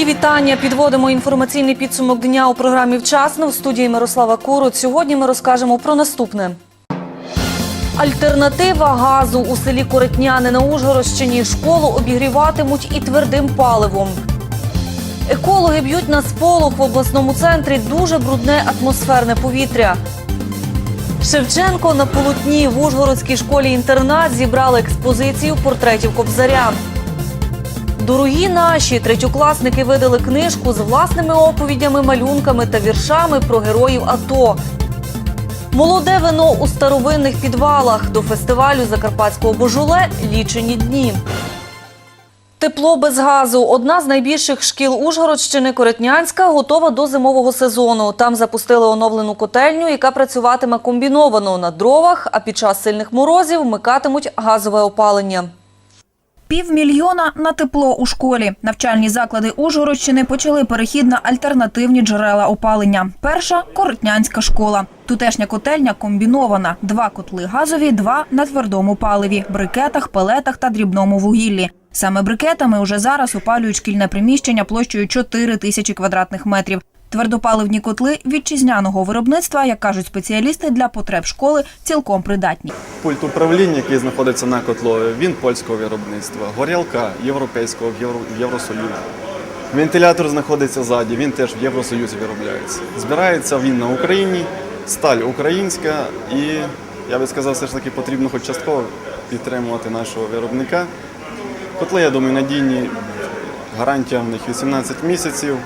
Мої вітання. Підводимо інформаційний підсумок дня у програмі Вчасно в студії Мирослава Куруц. Сьогодні ми розкажемо про наступне. Альтернатива газу у селі Коротняни на Ужгородщині школу обігріватимуть і твердим паливом. Екологи б'ють на сполох в обласному центрі дуже брудне атмосферне повітря. Шевченко на полотні в Ужгородській школі-інтернат зібрали експозицію портретів Кобзаря. Дорогі наші третьокласники видали книжку з власними оповідями, малюнками та віршами про героїв АТО. Молоде вино у старовинних підвалах до фестивалю Закарпатського божоле лічені дні. Тепло без газу. Одна з найбільших шкіл Ужгородщини Коретнянська готова до зимового сезону. Там запустили оновлену котельню, яка працюватиме комбіновано на дровах, а під час сильних морозів вмикатимуть газове опалення. Півмільйона на тепло у школі. Навчальні заклади Ужгородщини почали перехід на альтернативні джерела опалення. Перша коротнянська школа. Тутешня котельня комбінована: два котли газові, два на твердому паливі, брикетах, пелетах та дрібному вугіллі. Саме брикетами уже зараз опалюють шкільне приміщення площею 4 тисячі квадратних метрів. Твердопаливні котли вітчизняного виробництва, як кажуть спеціалісти, для потреб школи цілком придатні. Пульт управління, який знаходиться на котлові, він польського виробництва. Горілка європейського в Євросоюзі. Вентилятор знаходиться ззаді, він теж в Євросоюзі виробляється. Збирається він на Україні, сталь українська, і я би сказав, все ж таки потрібно хоч частково підтримувати нашого виробника. Котли, я думаю, надійні, гарантія в них 18 місяців.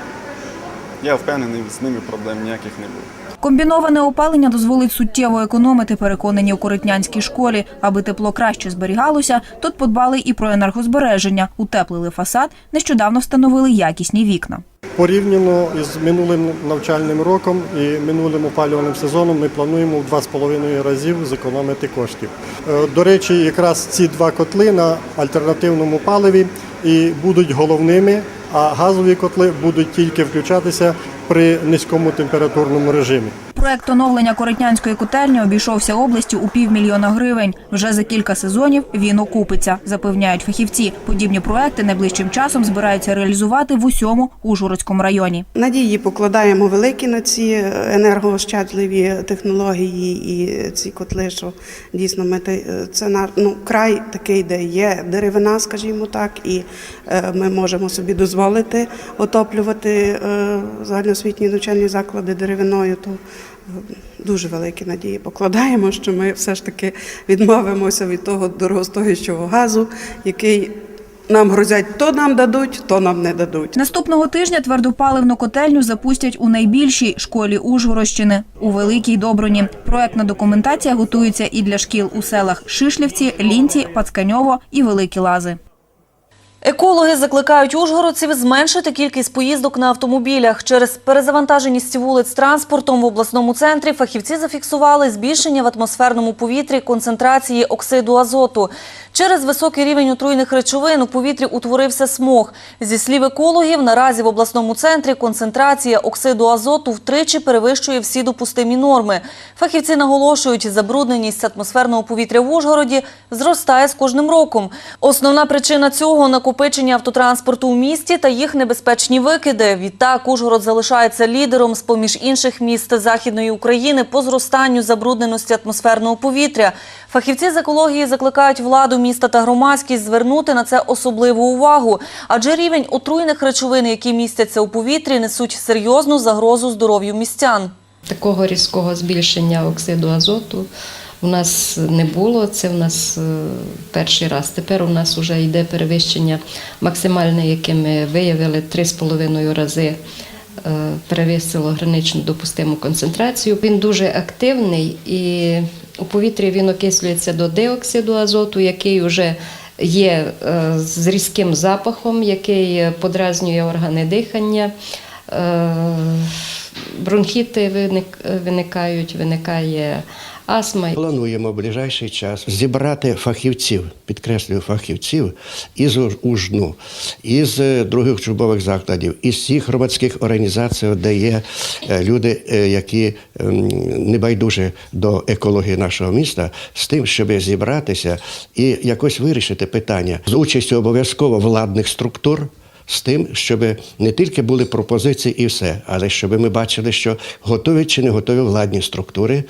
Я впевнений, з ними проблем ніяких не буде. Комбіноване опалення дозволить суттєво економити, переконані у коритнянській школі. Аби тепло краще зберігалося, тут подбали і про енергозбереження. Утеплили фасад, нещодавно встановили якісні вікна. Порівняно із минулим навчальним роком і минулим опалювальним сезоном ми плануємо в 2,5 разів зекономити коштів. Е, До речі, якраз ці два котли на альтернативному паливі і будуть головними, а газові котли будуть тільки включатися при низькому температурному режимі. Проект оновлення коритнянської котельні обійшовся області у півмільйона гривень. Вже за кілька сезонів він окупиться, запевняють фахівці. Подібні проекти найближчим часом збираються реалізувати в усьому Ужгородському районі. Надії покладаємо великі на ці енергоощадливі технології і ці котли, що дійсно ми це на ну край такий, де є деревина, скажімо так, і е, ми можемо собі дозволити отоплювати е, загальноосвітні навчальні заклади деревиною. То е, дуже великі надії покладаємо, що ми все ж таки відмовимося від того дорогостоящого газу, який нам грозять, то нам дадуть, то нам не дадуть. Наступного тижня твердопаливну котельню запустять у найбільшій школі Ужгородщини у Великій Добруні. Проектна документація готується і для шкіл у селах Шишлівці, Лінці, Пацканьово і Великі Лази. Екологи закликають ужгородців зменшити кількість поїздок на автомобілях. Через перезавантаженість вулиць транспортом в обласному центрі фахівці зафіксували збільшення в атмосферному повітрі концентрації оксиду азоту. Через високий рівень отруйних речовин у повітрі утворився смог. Зі слів екологів, наразі в обласному центрі концентрація оксиду азоту втричі перевищує всі допустимі норми. Фахівці наголошують, забрудненість атмосферного повітря в Ужгороді зростає з кожним роком. Основна причина цього – накопичення автотранспорту у місті та їх небезпечні викиди. Відтак Ужгород залишається лідером з-поміж інших міст Західної України по зростанню забрудненості атмосферного повітря. Фахівці з екології закликають владу міста та громадськість звернути на це особливу увагу, адже рівень отруйних речовин, які містяться у повітрі, несуть серйозну загрозу здоров'ю містян. Такого різкого збільшення оксиду азоту у нас не було. Це в нас е, перший раз. Тепер у нас вже йде перевищення максимальне, яке ми виявили 3,5 рази. Е, Перевисило граничну допустиму концентрацію. Він дуже активний і у повітрі він окислюється до диоксиду азоту, який вже є е, з різким запахом, який подразнює органи дихання. Е, Бронхіти виникають, виникає астма. Плануємо в ближайший час зібрати фахівців, підкреслюю фахівців із УЖНУ, із е, других учбових закладів, із всіх громадських організацій, де є е, люди, е, які ем, небайдужі до екології нашого міста, з тим, щоб зібратися і якось вирішити питання з участю обов'язково владних структур. З тим, щоб не тільки були пропозиції і все, але щоб ми бачили, що готові чи не готові владні структури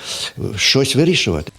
щось вирішувати.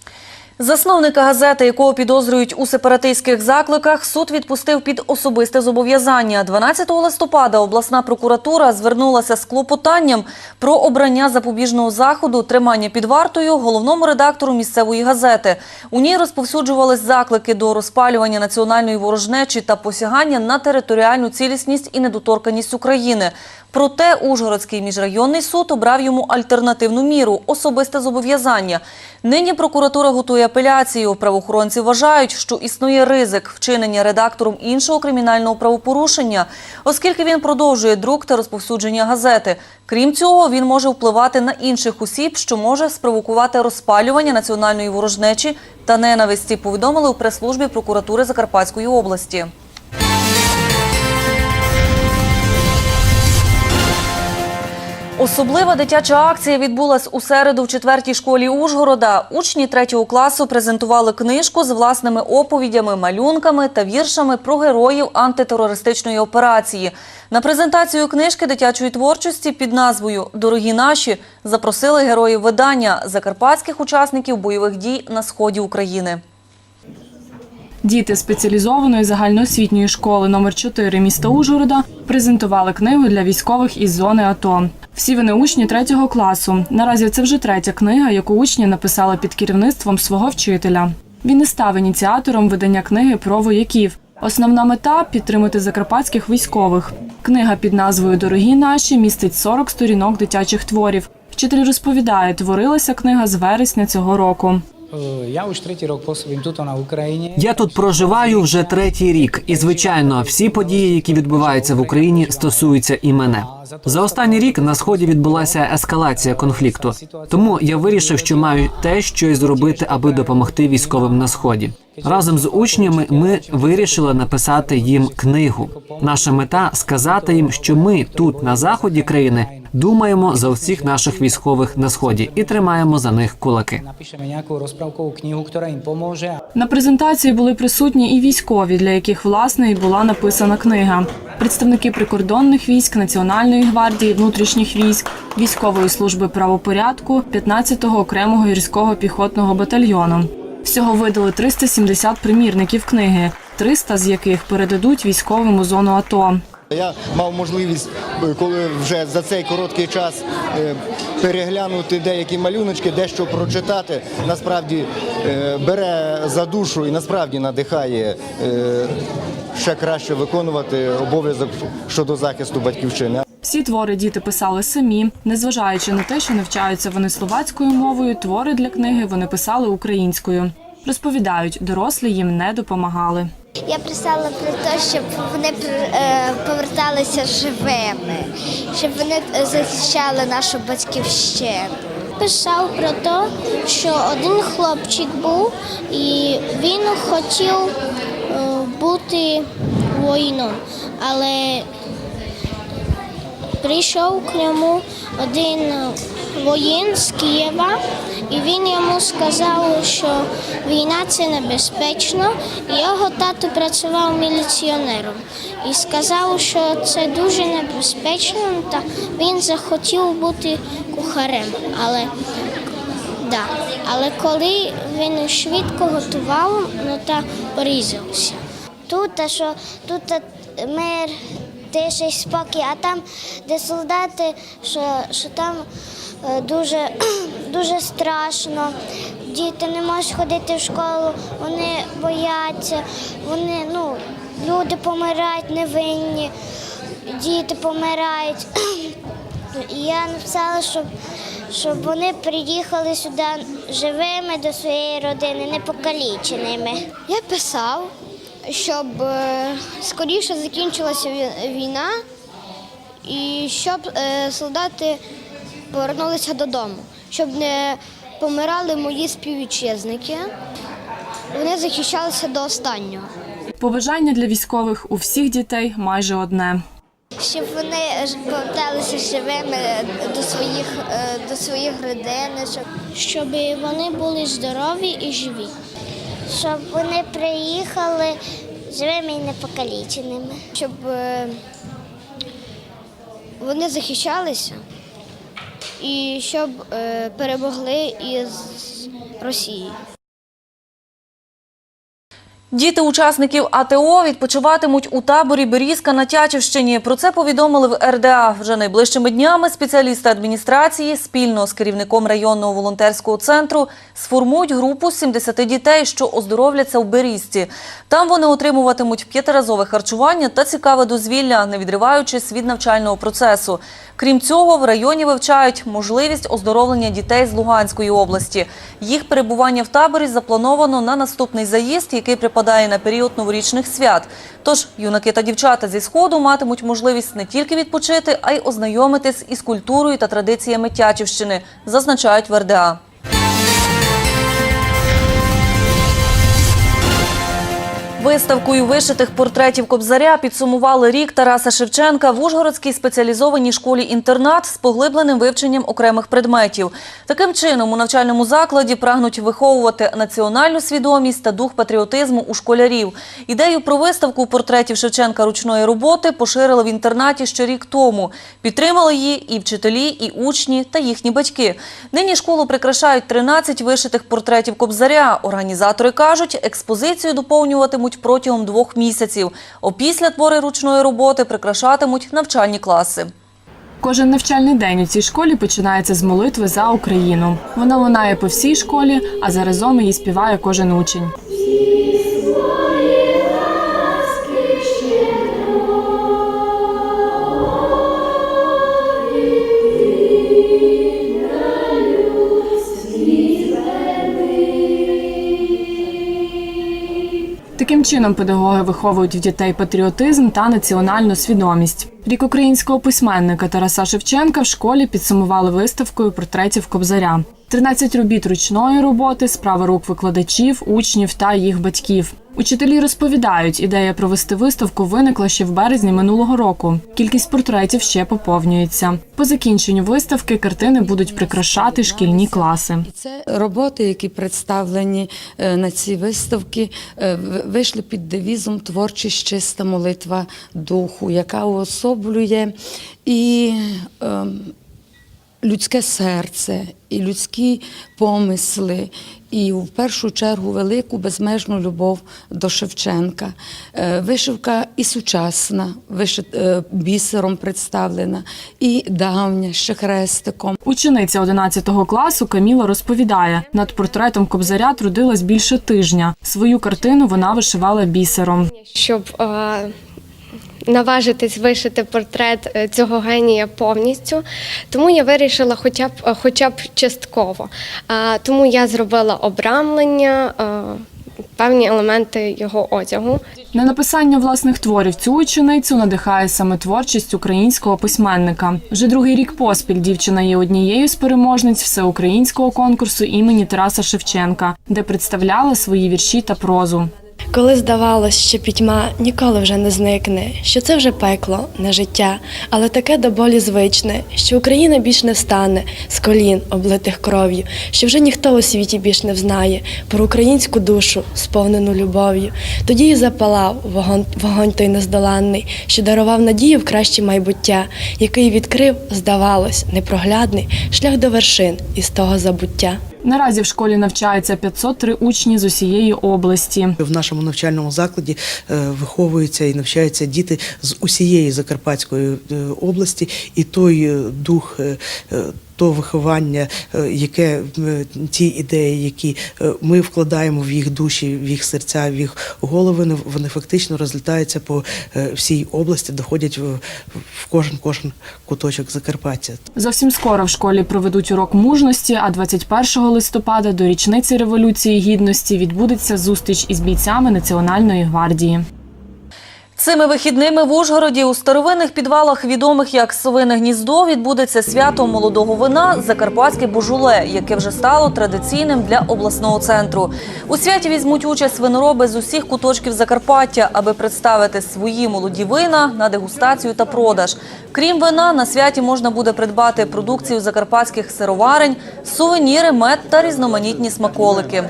Засновника газети, якого підозрюють у сепаратистських закликах, суд відпустив під особисте зобов'язання. 12 листопада обласна прокуратура звернулася з клопотанням про обрання запобіжного заходу тримання під вартою головному редактору місцевої газети. У ній розповсюджувались заклики до розпалювання національної ворожнечі та посягання на територіальну цілісність і недоторканність України. Проте Ужгородський міжрайонний суд обрав йому альтернативну міру особисте зобов'язання. Нині прокуратура готує апеляцію. Правоохоронці вважають, що існує ризик вчинення редактором іншого кримінального правопорушення, оскільки він продовжує друк та розповсюдження газети. Крім цього, він може впливати на інших осіб, що може спровокувати розпалювання національної ворожнечі та ненависті. Повідомили у прес-службі прокуратури Закарпатської області. Особлива дитяча акція відбулась у середу в четвертій школі Ужгорода. Учні третього класу презентували книжку з власними оповідями, малюнками та віршами про героїв антитерористичної операції. На презентацію книжки дитячої творчості під назвою Дорогі наші запросили героїв видання закарпатських учасників бойових дій на сході України. Діти спеціалізованої загальноосвітньої школи номер 4 міста Ужгорода презентували книгу для військових із зони АТО. Всі вони учні третього класу. Наразі це вже третя книга, яку учні написали під керівництвом свого вчителя. Він і став ініціатором видання книги про вояків. Основна мета підтримати закарпатських військових. Книга під назвою Дорогі наші містить 40 сторінок дитячих творів. Вчитель розповідає, творилася книга з вересня цього року. Е, Я уж третій рік пôsobím тут на Україні. Я тут проживаю вже третій рік, і звичайно, всі події, які відбуваються в Україні, стосуються і мене. За останній рік на сході відбулася ескалація конфлікту. Тому я вирішив, що маю те щось зробити, аби допомогти військовим на сході. Разом з учнями ми вирішили написати їм книгу. Наша мета сказати їм, що ми тут на заході країни думаємо за всіх наших військових на сході і тримаємо за них кулаки. Напишемо nejakú розправкову книгу, поможе. На презентації були присутні і військові, для яких власне і була написана книга. Представники прикордонних військ, Національної гвардії, внутрішніх військ, військової служби правопорядку, 15-го окремого гірського піхотного батальйону. Всього видали 370 примірників книги, 300 з яких передадуть військовим у зону АТО. Я мав можливість, е, коли вже за цей короткий час е, переглянути деякі малюночки, дещо прочитати. Насправді е, бере за душу і насправді надихає ще краще виконувати обов'язок щодо захисту батьківщини. Всі твори діти писали самі, незважаючи на те, що навчаються вони словацькою мовою. Твори для книги вони писали українською. Розповідають, дорослі їм не допомагали. Я писала про те, щоб вони е, поверталися живими, щоб вони е, захищали нашу батьківщину. Писав про те, що один хлопчик був і він хотів е, бути воїном, але прийшов к ньому один воїн з Києва, і він йому сказав, що війна це небезпечно. Його тато працював міліціонером і сказав, що це дуже небезпечно, та він захотів бути кухарем. Але, да. Але коли він швидко готував, ну та порізався. Тут, що тут мир, тиша і спокій, а там, де солдати, що, що там дуже, дуже страшно. Діти не можуть ходити в школу, вони бояться, вони, ну, люди помирають невинні, діти помирають. Я написала, щоб, щоб вони приїхали сюди живими до своєї родини, не покаліченими. Я писав, щоб е, скоріше закінчилася війна і щоб е, солдати повернулися додому, щоб не помирали мої співвітчизники. Вони захищалися до останнього. Побажання для військових у всіх дітей майже одне. Щоб вони поверталися живими до своїх, е, до своїх родин, щоб, щоб вони були здорові і живі. Щоб вони приїхали живими і непокаліченими. Щоб е, вони захищалися і щоб е, перемогли із Росією. Діти учасників АТО відпочиватимуть у таборі Берізка на Тячівщині. Про це повідомили в РДА. Вже найближчими днями спеціалісти адміністрації спільно з керівником районного волонтерського центру сформують групу з 70 дітей, що оздоровляться в Берізці. Там вони отримуватимуть п'ятиразове харчування та цікаве дозвілля, не відриваючись від навчального процесу. Крім цього, в районі вивчають можливість оздоровлення дітей з Луганської області. Їх перебування в таборі заплановано на наступний заїзд, який припадає на період новорічних свят. Тож юнаки та дівчата зі сходу матимуть можливість не тільки відпочити, а й ознайомитись із культурою та традиціями Тячівщини, зазначають в РДА. Виставкою вишитих портретів Кобзаря підсумували рік Тараса Шевченка в Ужгородській спеціалізованій школі-інтернат з поглибленим вивченням окремих предметів. Таким чином, у навчальному закладі прагнуть виховувати національну свідомість та дух патріотизму у школярів. Ідею про виставку портретів Шевченка ручної роботи поширили в інтернаті ще рік тому. Підтримали її і вчителі, і учні та їхні батьки. Нині школу прикрашають 13 вишитих портретів Кобзаря. Організатори кажуть, експозицію доповнюватимуть протягом двох місяців. Опісля твори ручної роботи прикрашатимуть навчальні класи. Кожен навчальний день у цій школі починається з молитви за Україну. Вона лунає по всій школі, а заразом її співає кожен учень. Чином педагоги виховують в дітей патріотизм та національну свідомість. Рік українського письменника Тараса Шевченка в школі підсумували виставкою портретів Кобзаря. 13 робіт ручної роботи, справи рук викладачів, учнів та їх батьків. Учителі розповідають, ідея провести виставку виникла ще в березні минулого року. Кількість портретів ще поповнюється. По закінченню виставки картини будуть прикрашати шкільні класи. Це роботи, які представлені е, на цій виставці, е, вийшли під девізом Творчість чиста молитва духу, яка уособлює і ем, людське серце, і людські помисли, і в першу чергу велику безмежну любов до Шевченка. Е, Вишивка і сучасна, вишит, е, бісером представлена, і давня ще хрестиком. Учениця 11 класу Каміла розповідає, над портретом Кобзаря трудилась більше тижня. Свою картину вона вишивала бісером. щоб е, наважитись вишити портрет е, цього генія повністю. Тому я вирішила хоча б, е, хоча б частково. Тому я зробила обрамлення, е, певні елементи його одягу. На написання власних творів цю ученицю надихає саме творчість українського письменника. Вже другий рік поспіль дівчина є однією з переможниць всеукраїнського конкурсу імені Тараса Шевченка, де представляла свої вірші та прозу. Коли здавалось, що пітьма ніколи вже не зникне, що це вже пекло, не життя, але таке до болі звичне, що Україна більш не встане з колін, облитих кров'ю, що вже ніхто у світі більш не взнає про українську душу, сповнену любов'ю. Тоді і запалав вогонь, вогонь той нездоланний, що дарував надію в краще майбуття, який відкрив, здавалось, непроглядний шлях до вершин із того забуття. Наразі в школі навчається 503 учні з усієї області. В нашому навчальному закладі е, виховуються і навчаються діти з усієї Закарпатської е, області, і той е, дух. То виховання, е, яке е, ті ідеї, які е, ми вкладаємо в їх душі, в їх серця, в їх голови, вони- фактично розлітаються по всій області, доходять в кожен кожен куточок Закарпаття. Зовсім скоро в школі проведуть урок мужності, а 21 листопада до річниці Революції Гідності відбудеться зустріч із бійцями Національної гвардії. Цими вихідними в Ужгороді у старовинних підвалах, відомих як Совине гніздо, відбудеться свято молодого вина Закарпатське божуле, яке вже стало традиційним для обласного центру. У святі візьмуть участь винороби з усіх куточків Закарпаття, аби представити свої молоді вина на дегустацію та продаж. Крім вина, на святі можна буде придбати продукцію закарпатських сироварень, сувеніри, мед та різноманітні смаколики.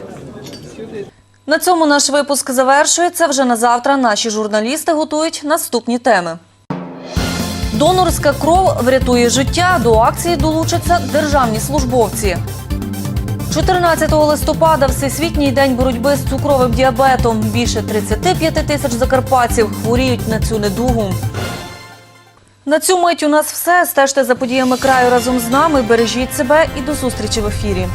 На цьому наш випуск завершується. Вже на завтра наші журналісти готують наступні теми. Донорська кров врятує життя. До акції долучаться державні службовці. 14 листопада Всесвітній день боротьби з цукровим діабетом. Більше 35 тисяч закарпатців хворіють на цю недугу. На цю мить у нас все. Стежте за подіями краю разом з нами. Бережіть себе і до зустрічі в ефірі.